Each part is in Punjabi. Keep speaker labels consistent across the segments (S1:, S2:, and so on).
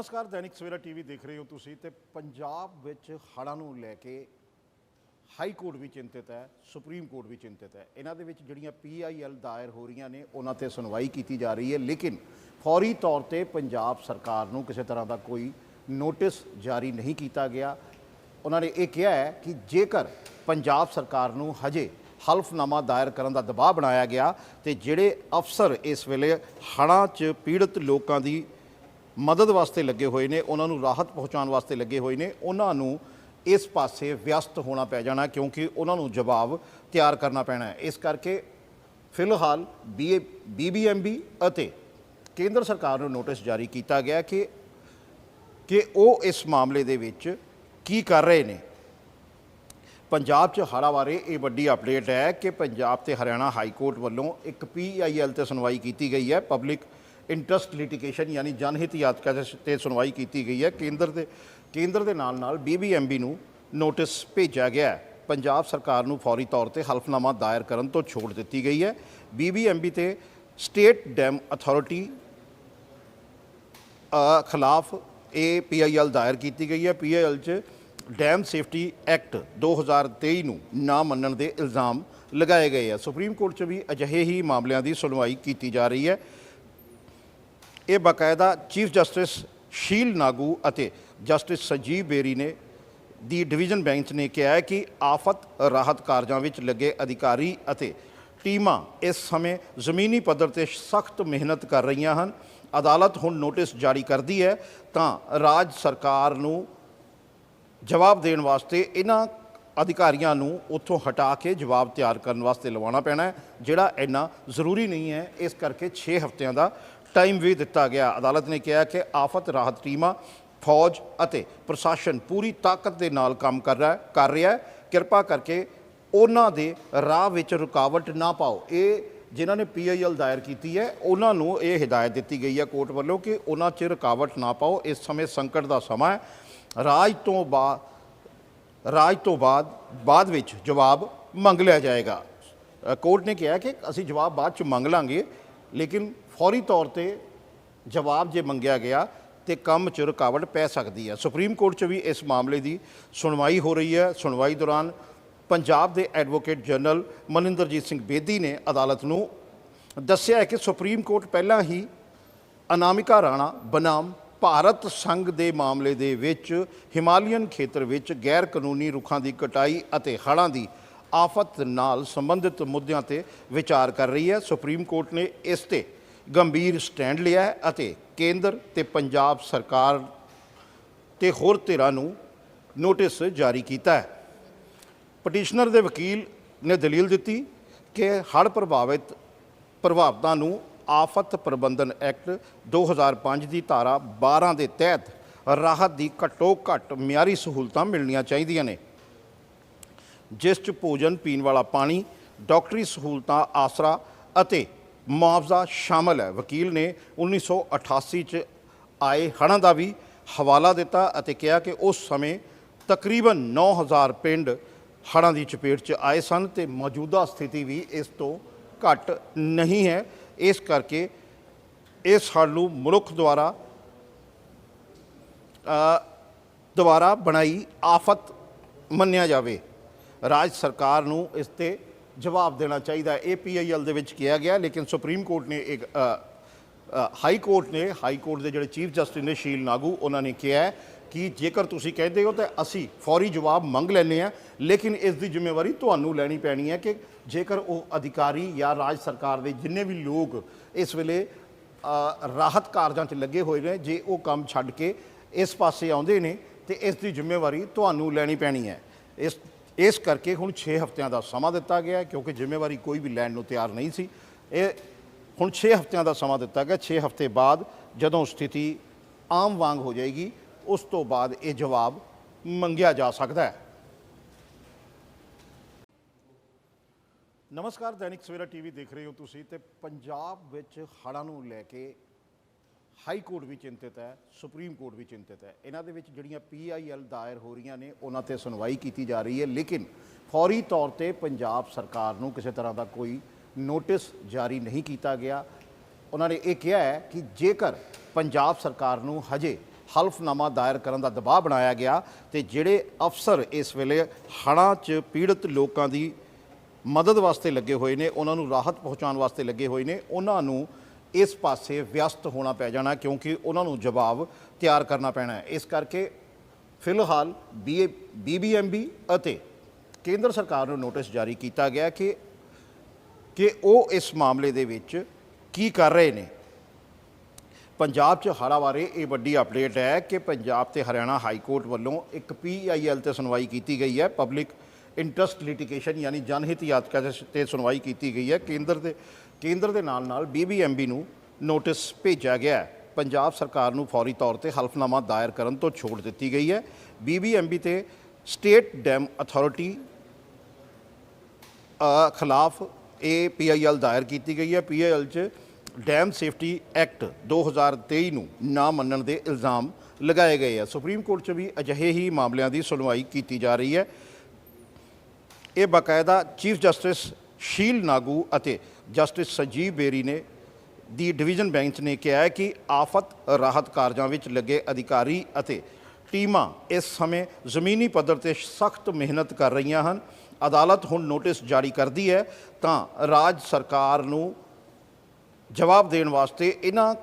S1: ਨਮਸਕਾਰ, ਦੈਨਿਕ ਸਵੇਰਾ ਟੀਵੀ ਦੇਖ ਰਹੇ ਹੋ ਤੁਸੀਂ ਤੇ ਪੰਜਾਬ ਵਿੱਚ ਹੜ੍ਹਾਂ ਨੂੰ ਲੈ ਕੇ ਹਾਈ ਕੋਰਟ ਵੀ ਚਿੰਤਿਤ ਹੈ, ਸੁਪਰੀਮ ਕੋਰਟ ਵੀ ਚਿੰਤਿਤ ਹੈ। ਇਹਨਾਂ ਦੇ ਵਿੱਚ ਜਿਹੜੀਆਂ ਪੀਆਈਐਲ ਦਾਇਰ ਹੋ ਰਹੀਆਂ ਨੇ, ਉਹਨਾਂ ਤੇ ਸੁਣਵਾਈ ਕੀਤੀ ਜਾ ਰਹੀ ਹੈ, ਲੇਕਿਨ ਫੌਰੀ ਤੌਰ ਤੇ ਪੰਜਾਬ ਸਰਕਾਰ ਨੂੰ ਕਿਸੇ ਤਰ੍ਹਾਂ ਦਾ ਕੋਈ ਨੋਟਿਸ ਜਾਰੀ ਨਹੀਂ ਕੀਤਾ ਗਿਆ। ਉਹਨਾਂ ਨੇ ਇਹ ਕਿਹਾ ਹੈ ਕਿ ਜੇਕਰ ਪੰਜਾਬ ਸਰਕਾਰ ਨੂੰ ਹਜੇ ਹਲਫਨਾਮਾ ਦਾਇਰ ਕਰਨ ਦਾ ਦਬਾਅ ਬਣਾਇਆ ਗਿਆ ਤੇ ਜਿਹੜੇ ਅਫਸਰ ਇਸ ਵੇਲੇ ਹੜ੍ਹਾਂ 'ਚ ਪੀੜਤ ਲੋਕਾਂ ਦੀ ਮਦਦ ਵਾਸਤੇ ਲੱਗੇ ਹੋਏ ਨੇ, ਉਹਨਾਂ ਨੂੰ ਰਾਹਤ ਪਹੁੰਚਾਉਣ ਵਾਸਤੇ ਲੱਗੇ ਹੋਏ ਨੇ, ਉਹਨਾਂ ਨੂੰ ਇਸ ਪਾਸੇ ਵਿਅਸਤ ਹੋਣਾ ਪੈ ਜਾਣਾ ਕਿਉਂਕਿ ਉਹਨਾਂ ਨੂੰ ਜਵਾਬ ਤਿਆਰ ਕਰਨਾ ਪੈਣਾ ਹੈ। ਇਸ ਕਰਕੇ ਫਿਲਹਾਲ ਬੀਬੀਐਮਬੀ ਅਤੇ ਕੇਂਦਰ ਸਰਕਾਰ ਨੂੰ ਨੋਟਿਸ ਜਾਰੀ ਕੀਤਾ ਗਿਆ ਕਿ ਕਿ ਉਹ ਇਸ ਮਾਮਲੇ ਦੇ ਵਿੱਚ ਕੀ ਕਰ ਰਹੇ ਨੇ। ਪੰਜਾਬ 'ਚ ਹੜ੍ਹਾਂ ਬਾਰੇ ਇਹ ਵੱਡੀ ਅਪਡੇਟ ਹੈ ਕਿ ਪੰਜਾਬ ਤੇ ਹਰਿਆਣਾ ਹਾਈ ਕੋਰਟ ਵੱਲੋਂ ਇੱਕ ਪੀਆਈਐਲ ਤੇ ਸੁਣਵਾਈ ਕੀਤੀ ਗਈ ਹੈ। ਪਬਲਿਕ ਇੰਟਰਸਟ ਲਿਟੀਗੇਸ਼ਨ ਯਾਨੀ ਜਨਹਿਤ ਯਾਤਕਾ ਦੇ ਤੇ ਸੁਣਵਾਈ ਕੀਤੀ ਗਈ ਹੈ। ਕੇਂਦਰ ਦੇ ਕੇਂਦਰ ਦੇ ਨਾਲ ਨਾਲ ਬੀਬੀਐਮਬੀ ਨੂੰ ਨੋਟਿਸ ਭੇਜਿਆ ਗਿਆ ਹੈ। ਪੰਜਾਬ ਸਰਕਾਰ ਨੂੰ ਫੌਰੀ ਤੌਰ ਤੇ ਹਲਫਨਾਮਾ ਦਾਇਰ ਕਰਨ ਤੋਂ ਛੋਟ ਦਿੱਤੀ ਗਈ ਹੈ। ਬੀਬੀਐਮਬੀ ਤੇ ਸਟੇਟ ਡੈਮ ਅਥਾਰਟੀ ਖਿਲਾਫ ਇਹ ਪੀਆਈਐਲ ਦਾਇਰ ਕੀਤੀ ਗਈ ਹੈ। ਪੀਆਈਐਲ 'ਚ ਡੈਮ ਸੇਫਟੀ ਐਕਟ 2023 ਨੂੰ ਨਾ ਮੰਨਣ ਦੇ ਇਲਜ਼ਾਮ ਲਗਾਏ ਗਏ ਆ ਸੁਪਰੀਮ ਕੋਰਟ 'ਚ ਵੀ ਅਜਿਹੇ ਹੀ ਮਾਮਲਿਆਂ ਦੀ ਸੁਣਵਾਈ ਕੀਤੀ ਜਾ ਰਹੀ ਹੈ। ਇਹ ਬਕਾਇਦਾ ਚੀਫ ਜਸਟਿਸ ਸ਼ੀਲ ਨਾਗੂ ਅਤੇ ਜਸਟਿਸ ਸੰਜੀਵ ਬੇਰੀ ਨੇ ਦੀ ਡਿਵੀਜ਼ਨ ਬੈਂਚ ਨੇ ਕਿਹਾ ਹੈ ਕਿ ਆਫਤ ਰਾਹਤ ਕਾਰਜਾਂ ਵਿੱਚ ਲੱਗੇ ਅਧਿਕਾਰੀ ਅਤੇ ਟੀਮਾਂ ਇਸ ਸਮੇਂ ਜ਼ਮੀਨੀ ਪੱਧਰ ਤੇ ਸਖਤ ਮਿਹਨਤ ਕਰ ਰਹੀਆਂ ਹਨ। ਅਦਾਲਤ ਹੁਣ ਨੋਟਿਸ ਜਾਰੀ ਕਰਦੀ ਹੈ, ਤਾਂ ਰਾਜ ਸਰਕਾਰ ਨੂੰ ਜਵਾਬ ਦੇਣ ਵਾਸਤੇ ਇਹਨਾਂ ਅਧਿਕਾਰੀਆਂ ਨੂੰ ਉੱਥੋਂ ਹਟਾ ਕੇ ਜਵਾਬ ਤਿਆਰ ਕਰਨ ਵਾਸਤੇ ਲਵਾਉਣਾ ਪੈਣਾ ਹੈ, ਜਿਹੜਾ ਇੰਨਾ ਜ਼ਰੂਰੀ ਨਹੀਂ ਹੈ। ਇਸ ਕਰਕੇ 6 ਹਫ਼ਤਿਆਂ ਦਾ ਟਾਈਮ ਵੀ ਦਿੱਤਾ ਗਿਆ। ਅਦਾਲਤ ਨੇ ਕਿਹਾ ਕਿ ਆਫਤ ਰਾਹਤ ਟੀਮਾਂ, ਫੌਜ ਅਤੇ ਪ੍ਰਸ਼ਾਸਨ ਪੂਰੀ ਤਾਕਤ ਦੇ ਨਾਲ ਕੰਮ ਕਰ ਰਿਹਾ ਕਰ ਰਿਹਾ ਹੈ। ਕਿਰਪਾ ਕਰਕੇ ਉਹਨਾਂ ਦੇ ਰਾਹ ਵਿੱਚ ਰੁਕਾਵਟ ਨਾ ਪਾਓ। ਇਹ ਜਿਨ੍ਹਾਂ ਨੇ ਪੀਆਈਐਲ ਦਾਇਰ ਕੀਤੀ ਹੈ, ਉਹਨਾਂ ਨੂੰ ਇਹ ਹਦਾਇਤ ਦਿੱਤੀ ਗਈ ਹੈ ਕੋਰਟ ਵੱਲੋਂ ਕਿ ਉਹਨਾਂ 'ਚ ਰੁਕਾਵਟ ਨਾ ਪਾਓ। ਇਸ ਸਮੇਂ ਸੰਕਟ ਦਾ ਸਮਾਂ ਹੈ। ਰਾਜ ਤੋਂ ਬਾਅਦ ਰਾਜ ਤੋਂ ਬਾਅਦ ਬਾਅਦ ਵਿੱਚ ਜਵਾਬ ਮੰਗ ਲਿਆ ਜਾਏਗਾ। ਕੋਰਟ ਨੇ ਕਿਹਾ ਕਿ ਅਸੀਂ ਜਵਾਬ ਬਾਅਦ ਚ ਮੰਗ ਲਾਂਗੇ। ਲੇਕਿਨ ਫੌਰੀ ਤੌਰ ਤੇ ਜਵਾਬ ਜੇ ਮੰਗਿਆ ਗਿਆ ਤੇ ਕੰਮ 'ਚ ਰੁਕਾਵਟ ਪੈ ਸਕਦੀ ਹੈ। ਸੁਪਰੀਮ ਕੋਰਟ 'ਚ ਵੀ ਇਸ ਮਾਮਲੇ ਦੀ ਸੁਣਵਾਈ ਹੋ ਰਹੀ ਹੈ। ਸੁਣਵਾਈ ਦੌਰਾਨ ਪੰਜਾਬ ਦੇ ਐਡਵੋਕੇਟ ਜਨਰਲ ਮਨਿੰਦਰਜੀਤ ਸਿੰਘ ਬੇਦੀ ਨੇ ਅਦਾਲਤ ਨੂੰ ਦੱਸਿਆ ਹੈ ਕਿ ਸੁਪਰੀਮ ਕੋਰਟ ਪਹਿਲਾਂ ਹੀ ਅਨਾਮਿਕਾ ਰਾਣਾ ਬਨਾਮ ਭਾਰਤ ਸੰਘ ਦੇ ਮਾਮਲੇ ਦੇ ਵਿੱਚ ਹਿਮਾਲੀਅਨ ਖੇਤਰ ਵਿੱਚ ਗੈਰ ਕਾਨੂੰਨੀ ਰੁੱਖਾਂ ਦੀ ਕਟਾਈ ਅਤੇ ਹੜ੍ਹਾਂ ਦੀ ਆਫਤ ਨਾਲ ਸੰਬੰਧਿਤ ਮੁੱਦਿਆਂ ਤੇ ਵਿਚਾਰ ਕਰ ਰਹੀ ਹੈ। ਸੁਪਰੀਮ ਕੋਰਟ ਨੇ ਇਸ ਤੇ ਗੰਭੀਰ ਸਟੈਂਡ ਲਿਆ ਹੈ ਅਤੇ ਕੇਂਦਰ ਤੇ ਪੰਜਾਬ ਸਰਕਾਰ ਤੇ ਹੋਰ ਧਿਰਾਂ ਨੂੰ ਨੋਟਿਸ ਜਾਰੀ ਕੀਤਾ ਹੈ। ਪਟੀਸ਼ਨਰ ਦੇ ਵਕੀਲ ਨੇ ਦਲੀਲ ਦਿੱਤੀ ਕਿ ਹੜ੍ਹ ਪ੍ਰਭਾਵਿਤ ਪ੍ਰਭਾਵਿਤਾਂ ਨੂੰ ਆਫਤ ਪ੍ਰਬੰਧਨ ਐਕਟ 2005 ਦੀ ਧਾਰਾ 12 ਦੇ ਤਹਿਤ ਰਾਹਤ ਦੀ ਘੱਟੋ ਘੱਟ ਮਿਆਰੀ ਸਹੂਲਤਾਂ ਮਿਲਣੀਆਂ ਚਾਹੀਦੀਆਂ ਨੇ। ਜਿਸ 'ਚ ਭੋਜਨ ਪੀਣ ਵਾਲਾ ਪਾਣੀ ਡਾਕਟਰੀ ਸਹੂਲਤਾਂ ਆਸਰਾ ਅਤੇ ਮੁਆਵਜ਼ਾ ਸ਼ਾਮਲ ਹੈ। ਵਕੀਲ ਨੇ 1988 'ਚ ਆਏ ਹੜ੍ਹਾਂ ਦਾ ਵੀ ਹਵਾਲਾ ਦਿੱਤਾ ਅਤੇ ਕਿਹਾ ਕਿ ਉਸ ਸਮੇਂ ਤਕਰੀਬਨ 9000 ਪਿੰਡ ਹੜ੍ਹਾਂ ਦੀ ਚਪੇਟ 'ਚ ਆਏ ਸਨ ਤੇ ਮੌਜੂਦਾ ਸਥਿਤੀ ਵੀ ਇਸ ਤੋਂ ਘੱਟ ਨਹੀਂ ਹੈ। ਇਸ ਕਰਕੇ ਇਸ ਹੜ੍ਹ ਨੂੰ ਮਨੁੱਖ ਦੁਆਰਾ ਅ, ਬਣਾਈ ਆਫਤ ਮੰਨਿਆ ਜਾਵੇ। ਰਾਜ ਸਰਕਾਰ ਨੂੰ ਇਸ ਤੇ ਜਵਾਬ ਦੇਣਾ ਚਾਹੀਦਾ ਹੈ। ਇਹ ਪੀਆਈਐਲ ਦੇ ਵਿੱਚ ਕਿਹਾ ਗਿਆ, ਲੇਕਿਨ ਸੁਪਰੀਮ ਕੋਰਟ ਨੇ ਇੱਕ ਹਾਈ ਕੋਰਟ ਨੇ, ਹਾਈ ਕੋਰਟ ਦੇ ਜਿਹੜੇ ਚੀਫ ਜਸਟਿਸ ਨੇ ਸ਼ੀਲ ਨਾਗੂ, ਉਹਨਾਂ ਨੇ ਕਿਹਾ ਕਿ ਜੇਕਰ ਤੁਸੀਂ ਕਹਿੰਦੇ ਹੋ ਤਾਂ ਅਸੀਂ ਫੌਰੀ ਜਵਾਬ ਮੰਗ ਲੈਂਦੇ ਹਾਂ, ਲੇਕਿਨ ਇਸ ਦੀ ਜ਼ਿੰਮੇਵਾਰੀ ਤੁਹਾਨੂੰ ਲੈਣੀ ਪੈਣੀ ਹੈ ਕਿ ਜੇਕਰ ਉਹ ਅਧਿਕਾਰੀ ਜਾਂ ਰਾਜ ਸਰਕਾਰ ਦੇ ਜਿੰਨੇ ਵੀ ਲੋਕ ਇਸ ਵੇਲੇ ਰਾਹਤ ਕਾਰਜਾਂ 'ਚ ਲੱਗੇ ਹੋਏ ਨੇ, ਜੇ ਉਹ ਕੰਮ ਛੱਡ ਕੇ ਇਸ ਪਾਸੇ ਆਉਂਦੇ ਨੇ, ਤੇ ਇਸ ਦੀ ਜ਼ਿੰਮੇਵਾਰੀ ਤੁਹਾਨੂੰ ਲੈਣੀ ਪੈਣੀ ਹੈ। ਇਸ ਇਸ ਕਰਕੇ ਹੁਣ 6 ਹਫ਼ਤਿਆਂ ਦਾ ਸਮਾਂ ਦਿੱਤਾ ਗਿਆ ਕਿਉਂਕਿ ਜ਼ਿੰਮੇਵਾਰੀ ਕੋਈ ਵੀ ਲੈਣ ਨੂੰ ਤਿਆਰ ਨਹੀਂ ਸੀ। ਇਹ ਹੁਣ 6 ਹਫ਼ਤਿਆਂ ਦਾ ਸਮਾਂ ਦਿੱਤਾ ਗਿਆ 6 ਹਫ਼ਤੇ ਬਾਅਦ ਜਦੋਂ ਸਥਿਤੀ ਆਮ ਵਾਂਗ ਹੋ ਜਾਏਗੀ, ਉਸ ਤੋਂ ਬਾਅਦ ਇਹ ਜਵਾਬ ਮੰਗਿਆ ਜਾ ਸਕਦਾ ਹੈ। ਨਮਸਕਾਰ, ਦੈਨਿਕ ਸਵੇਰਾ ਟੀਵੀ ਦੇਖ ਰਹੇ ਹੋ ਤੁਸੀਂ ਤੇ ਪੰਜਾਬ ਵਿੱਚ ਹੜ੍ਹਾਂ ਨੂੰ ਲੈ ਕੇ ਹਾਈ ਕੋਰਟ ਵੀ ਚਿੰਤਿਤ ਹੈ, ਸੁਪਰੀਮ ਕੋਰਟ ਵੀ ਚਿੰਤਿਤ ਹੈ। ਇਹਨਾਂ ਦੇ ਵਿੱਚ ਜਿਹੜੀਆਂ ਪੀਆਈਐਲ ਦਾਇਰ ਹੋ ਰਹੀਆਂ ਨੇ, ਉਹਨਾਂ ਤੇ ਸੁਣਵਾਈ ਕੀਤੀ ਜਾ ਰਹੀ ਹੈ, ਲੇਕਿਨ ਫੌਰੀ ਤੌਰ ਤੇ ਪੰਜਾਬ ਸਰਕਾਰ ਨੂੰ ਕਿਸੇ ਤਰ੍ਹਾਂ ਦਾ ਕੋਈ ਨੋਟਿਸ ਜਾਰੀ ਨਹੀਂ ਕੀਤਾ ਗਿਆ। ਉਹਨਾਂ ਨੇ ਇਹ ਕਿਹਾ ਹੈ ਕਿ ਜੇਕਰ ਪੰਜਾਬ ਸਰਕਾਰ ਨੂੰ ਹਜੇ ਹਲਫਨਾਮਾ ਦਾਇਰ ਕਰਨ ਦਾ ਦਬਾਅ ਬਣਾਇਆ ਗਿਆ ਤੇ ਜਿਹੜੇ ਅਫਸਰ ਇਸ ਵੇਲੇ ਹੜ੍ਹਾਂ 'ਚ ਪੀੜਤ ਲੋਕਾਂ ਦੀ ਮਦਦ ਵਾਸਤੇ ਲੱਗੇ ਹੋਏ ਨੇ, ਉਹਨਾਂ ਨੂੰ ਰਾਹਤ ਪਹੁੰਚਾਉਣ ਵਾਸਤੇ ਲੱਗੇ ਹੋਏ ਨੇ, ਉਹਨਾਂ ਨੂੰ ਇਸ ਪਾਸੇ ਵਿਅਸਤ ਹੋਣਾ ਪੈ ਜਾਣਾ ਕਿਉਂਕਿ ਉਹਨਾਂ ਨੂੰ ਜਵਾਬ ਤਿਆਰ ਕਰਨਾ ਪੈਣਾ ਹੈ। ਇਸ ਕਰਕੇ ਫਿਲਹਾਲ ਬੀ ਬੀਬੀਐਮਬੀ ਅਤੇ ਕੇਂਦਰ ਸਰਕਾਰ ਨੂੰ ਨੋਟਿਸ ਜਾਰੀ ਕੀਤਾ ਗਿਆ ਕਿ ਕਿ ਉਹ ਇਸ ਮਾਮਲੇ ਦੇ ਵਿੱਚ ਕੀ ਕਰ ਰਹੇ ਨੇ। ਪੰਜਾਬ 'ਚ ਹੜ੍ਹਾਂ ਬਾਰੇ ਇਹ ਵੱਡੀ ਅਪਡੇਟ ਹੈ ਕਿ ਪੰਜਾਬ ਤੇ ਹਰਿਆਣਾ ਹਾਈ ਕੋਰਟ ਵੱਲੋਂ ਇੱਕ ਪੀਆਈਐਲ ਤੇ ਸੁਣਵਾਈ ਕੀਤੀ ਗਈ ਹੈ। ਪਬਲਿਕ ਇੰਟਰਸਟ ਲਿਟੀਗੇਸ਼ਨ ਯਾਨੀ ਜਨਹਿਤ ਯਾਚਕਾ ਦੇ ਤੇ ਸੁਣਵਾਈ ਕੀਤੀ ਗਈ ਹੈ। ਕੇਂਦਰ ਦੇ ਕੇਂਦਰ ਦੇ ਨਾਲ ਨਾਲ ਬੀਬੀਐਮਬੀ ਨੂੰ ਨੋਟਿਸ ਭੇਜਿਆ ਗਿਆ ਹੈ। ਪੰਜਾਬ ਸਰਕਾਰ ਨੂੰ ਫੌਰੀ ਤੌਰ ਤੇ ਹਲਫਨਾਮਾ ਦਾਇਰ ਕਰਨ ਤੋਂ ਛੋਟ ਦਿੱਤੀ ਗਈ ਹੈ। ਬੀਬੀਐਮਬੀ ਤੇ ਸਟੇਟ ਡੈਮ ਅਥਾਰਟੀ ਖਿਲਾਫ ਇਹ ਪੀਆਈਐਲ ਦਾਇਰ ਕੀਤੀ ਗਈ ਹੈ। ਪੀਆਈਐਲ 'ਚ ਡੈਮ ਸੇਫਟੀ ਐਕਟ 2023 ਨੂੰ ਨਾ ਮੰਨਣ ਦੇ ਇਲਜ਼ਾਮ ਲਗਾਏ ਗਏ ਆ ਸੁਪਰੀਮ ਕੋਰਟ 'ਚ ਵੀ ਅਜਿਹੇ ਹੀ ਮਾਮਲਿਆਂ ਦੀ ਸੁਣਵਾਈ ਕੀਤੀ ਜਾ ਰਹੀ ਹੈ। ਇਹ ਬਕਾਇਦਾ ਚੀਫ ਜਸਟਿਸ ਸ਼ੀਲ ਨਾਗੂ ਅਤੇ ਜਸਟਿਸ ਸੰਜੀਵ ਬੇਰੀ ਨੇ ਦੀ ਡਿਵੀਜ਼ਨ ਬੈਂਚ ਨੇ ਕਿਹਾ ਹੈ ਕਿ ਆਫਤ ਰਾਹਤ ਕਾਰਜਾਂ ਵਿੱਚ ਲੱਗੇ ਅਧਿਕਾਰੀ ਅਤੇ ਟੀਮਾਂ ਇਸ ਸਮੇਂ ਜ਼ਮੀਨੀ ਪੱਧਰ ਤੇ ਸਖਤ ਮਿਹਨਤ ਕਰ ਰਹੀਆਂ ਹਨ। ਅਦਾਲਤ ਹੁਣ ਨੋਟਿਸ ਜਾਰੀ ਕਰਦੀ ਹੈ, ਤਾਂ ਰਾਜ ਸਰਕਾਰ ਨੂੰ ਜਵਾਬ ਦੇਣ ਵਾਸਤੇ ਇਹਨਾਂ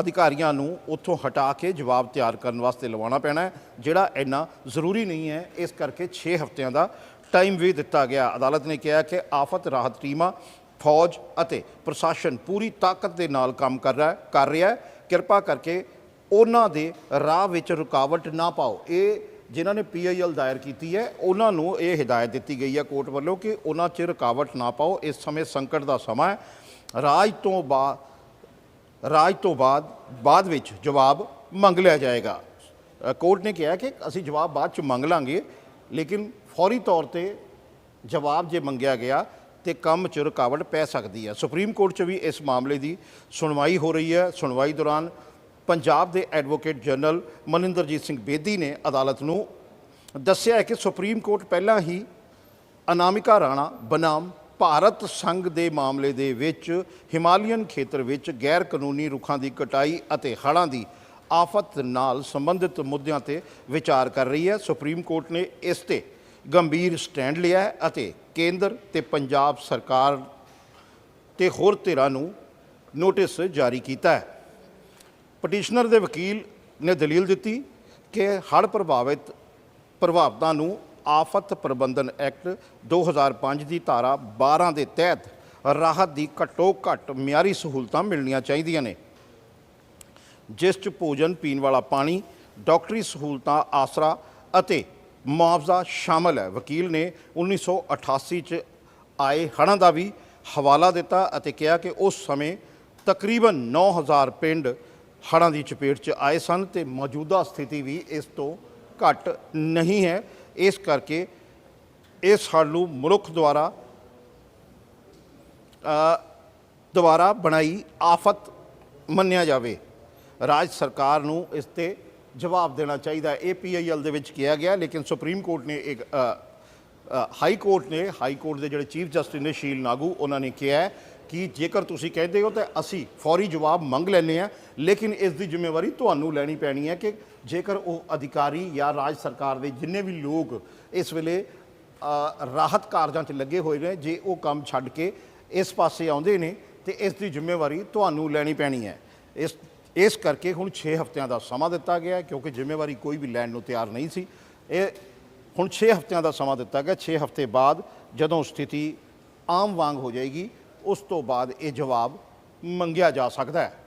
S1: ਅਧਿਕਾਰੀਆਂ ਨੂੰ ਉੱਥੋਂ ਹਟਾ ਕੇ ਜਵਾਬ ਤਿਆਰ ਕਰਨ ਵਾਸਤੇ ਲਵਾਉਣਾ ਪੈਣਾ ਹੈ, ਜਿਹੜਾ ਇੰਨਾ ਜ਼ਰੂਰੀ ਨਹੀਂ ਹੈ। ਇਸ ਕਰਕੇ 6 ਹਫ਼ਤਿਆਂ ਦਾ ਟਾਈਮ ਵੀ ਦਿੱਤਾ ਗਿਆ। ਅਦਾਲਤ ਨੇ ਕਿਹਾ ਕਿ ਆਫਤ ਰਾਹਤ ਟੀਮਾਂ ਫੌਜ ਅਤੇ ਪ੍ਰਸ਼ਾਸਨ ਪੂਰੀ ਤਾਕਤ ਦੇ ਨਾਲ ਕੰਮ ਕਰ ਰਿਹਾ ਕਰ ਰਿਹਾ ਹੈ। ਕਿਰਪਾ ਕਰਕੇ ਉਹਨਾਂ ਦੇ ਰਾਹ ਵਿੱਚ ਰੁਕਾਵਟ ਨਾ ਪਾਓ। ਇਹ ਜਿਨ੍ਹਾਂ ਨੇ ਪੀਆਈਐਲ ਦਾਇਰ ਕੀਤੀ ਹੈ, ਉਹਨਾਂ ਨੂੰ ਇਹ ਹਦਾਇਤ ਦਿੱਤੀ ਗਈ ਹੈ ਕੋਰਟ ਵੱਲੋਂ ਕਿ ਉਹਨਾਂ 'ਚ ਰੁਕਾਵਟ ਨਾ ਪਾਓ। ਇਸ ਸਮੇਂ ਸੰਕਟ ਦਾ ਸਮਾਂ ਹੈ। ਰਾਜ ਤੋਂ ਬਾਅਦ ਰਾਜ ਤੋਂ ਬਾਅਦ ਬਾਅਦ ਵਿੱਚ ਜਵਾਬ ਮੰਗ ਲਿਆ ਜਾਏਗਾ। ਕੋਰਟ ਨੇ ਕਿਹਾ ਕਿ ਅਸੀਂ ਜਵਾਬ ਬਾਅਦ ਚ ਮੰਗ ਲਾਂਗੇ, ਲੇਕਿਨ ਫੌਰੀ ਤੌਰ ਤੇ ਜਵਾਬ ਜੇ ਮੰਗਿਆ ਗਿਆ ਤੇ ਕੰਮ 'ਚ ਰੁਕਾਵਟ ਪੈ ਸਕਦੀ ਹੈ। ਸੁਪਰੀਮ ਕੋਰਟ 'ਚ ਵੀ ਇਸ ਮਾਮਲੇ ਦੀ ਸੁਣਵਾਈ ਹੋ ਰਹੀ ਹੈ। ਸੁਣਵਾਈ ਦੌਰਾਨ ਪੰਜਾਬ ਦੇ ਐਡਵੋਕੇਟ ਜਨਰਲ ਮਨਿੰਦਰਜੀਤ ਸਿੰਘ ਬੇਦੀ ਨੇ ਅਦਾਲਤ ਨੂੰ ਦੱਸਿਆ ਹੈ ਕਿ ਸੁਪਰੀਮ ਕੋਰਟ ਪਹਿਲਾਂ ਹੀ ਅਨਾਮਿਕਾ ਰਾਣਾ ਬਨਾਮ ਭਾਰਤ ਸੰਘ ਦੇ ਮਾਮਲੇ ਦੇ ਵਿੱਚ ਹਿਮਾਲੀਅਨ ਖੇਤਰ ਵਿੱਚ ਗੈਰ ਕਾਨੂੰਨੀ ਰੁੱਖਾਂ ਦੀ ਕਟਾਈ ਅਤੇ ਹੜ੍ਹਾਂ ਦੀ ਆਫਤ ਨਾਲ ਸੰਬੰਧਿਤ ਮੁੱਦਿਆਂ ਤੇ ਵਿਚਾਰ ਕਰ ਰਹੀ ਹੈ। ਸੁਪਰੀਮ ਕੋਰਟ ਨੇ ਇਸ ਤੇ ਗੰਭੀਰ ਸਟੈਂਡ ਲਿਆ ਹੈ ਅਤੇ ਕੇਂਦਰ ਤੇ ਪੰਜਾਬ ਸਰਕਾਰ ਤੇ ਹੋਰ ਧਿਰਾਂ ਨੂੰ ਨੋਟਿਸ ਜਾਰੀ ਕੀਤਾ ਹੈ। ਪਟੀਸ਼ਨਰ ਦੇ ਵਕੀਲ ਨੇ ਦਲੀਲ ਦਿੱਤੀ ਕਿ ਹੜ੍ਹ ਪ੍ਰਭਾਵਿਤ ਪ੍ਰਭਾਵਤਾਂ ਨੂੰ ਆਫਤ ਪ੍ਰਬੰਧਨ ਐਕਟ 2005 ਦੀ ਧਾਰਾ 12 ਦੇ ਤਹਿਤ ਰਾਹਤ ਦੀ ਘੱਟੋ ਘੱਟ ਮਿਆਰੀ ਸਹੂਲਤਾਂ ਮਿਲਣੀਆਂ ਚਾਹੀਦੀਆਂ ਨੇ, ਜਿਸ 'ਚ ਭੋਜਨ, ਪੀਣ ਵਾਲਾ ਪਾਣੀ, ਡਾਕਟਰੀ ਸਹੂਲਤਾਂ, ਆਸਰਾ ਅਤੇ ਮੁਆਵਜ਼ਾ ਸ਼ਾਮਲ ਹੈ। ਵਕੀਲ ਨੇ 1988 'ਚ ਆਏ ਹੜ੍ਹਾਂ ਦਾ ਵੀ ਹਵਾਲਾ ਦਿੱਤਾ ਅਤੇ ਕਿਹਾ ਕਿ ਉਸ ਸਮੇਂ ਤਕਰੀਬਨ 9000 ਪਿੰਡ ਹੜ੍ਹਾਂ ਦੀ ਚਪੇਟ 'ਚ ਆਏ ਸਨ ਤੇ ਮੌਜੂਦਾ ਸਥਿਤੀ ਵੀ ਇਸ ਤੋਂ ਘੱਟ ਨਹੀਂ ਹੈ। ਇਸ ਕਰਕੇ ਇਸ ਹੜ੍ਹ ਨੂੰ ਮਨੁੱਖ ਦੁਆਰਾ ਦੁਆਰਾ ਬਣਾਈ ਆਫਤ ਮੰਨਿਆ ਜਾਵੇ। ਰਾਜ ਸਰਕਾਰ ਨੂੰ ਇਸ ਤੇ ਜਵਾਬ ਦੇਣਾ ਚਾਹੀਦਾ ਹੈ। ਇਹ ਪੀਆਈਐਲ ਦੇ ਵਿੱਚ ਕਿਹਾ ਗਿਆ, ਲੇਕਿਨ ਸੁਪਰੀਮ ਕੋਰਟ ਨੇ ਇੱਕ ਹਾਈ ਕੋਰਟ ਨੇ ਹਾਈ ਕੋਰਟ ਦੇ ਜਿਹੜੇ ਚੀਫ ਜਸਟਿਸ ਨੇ ਸ਼ੀਲ ਨਾਗੂ, ਉਹਨਾਂ ਨੇ ਕਿਹਾ ਕਿ ਜੇਕਰ ਤੁਸੀਂ ਕਹਿੰਦੇ ਹੋ ਤਾਂ ਅਸੀਂ ਫੌਰੀ ਜਵਾਬ ਮੰਗ ਲੈਂਦੇ ਆ ਲੇਕਿਨ ਇਸ ਦੀ ਜ਼ਿੰਮੇਵਾਰੀ ਤੁਹਾਨੂੰ ਲੈਣੀ ਪੈਣੀ ਹੈ ਕਿ ਜੇਕਰ ਉਹ ਅਧਿਕਾਰੀ ਜਾਂ ਰਾਜ ਸਰਕਾਰ ਦੇ ਜਿੰਨੇ ਵੀ ਲੋਕ ਇਸ ਵੇਲੇ ਰਾਹਤ ਕਾਰਜਾਂ 'ਚ ਲੱਗੇ ਹੋਏ ਨੇ, ਜੇ ਉਹ ਕੰਮ ਛੱਡ ਕੇ ਇਸ ਪਾਸੇ ਆਉਂਦੇ ਨੇ, ਤੇ ਇਸ ਦੀ ਜ਼ਿੰਮੇਵਾਰੀ ਤੁਹਾਨੂੰ ਲੈਣੀ ਪੈਣੀ ਹੈ ਇਸ ਇਸ ਕਰਕੇ ਹੁਣ 6 ਹਫ਼ਤਿਆਂ ਦਾ ਸਮਾਂ ਦਿੱਤਾ ਗਿਆ ਕਿਉਂਕਿ ਜ਼ਿੰਮੇਵਾਰੀ ਕੋਈ ਵੀ ਲੈਣ ਨੂੰ ਤਿਆਰ ਨਹੀਂ ਸੀ। ਇਹ ਹੁਣ 6 ਹਫ਼ਤਿਆਂ ਦਾ ਸਮਾਂ ਦਿੱਤਾ ਗਿਆ 6 ਹਫ਼ਤੇ ਬਾਅਦ ਜਦੋਂ ਸਥਿਤੀ ਆਮ ਵਾਂਗ ਹੋ ਜਾਏਗੀ, ਉਸ ਤੋਂ ਬਾਅਦ ਇਹ ਜਵਾਬ ਮੰਗਿਆ ਜਾ ਸਕਦਾ ਹੈ।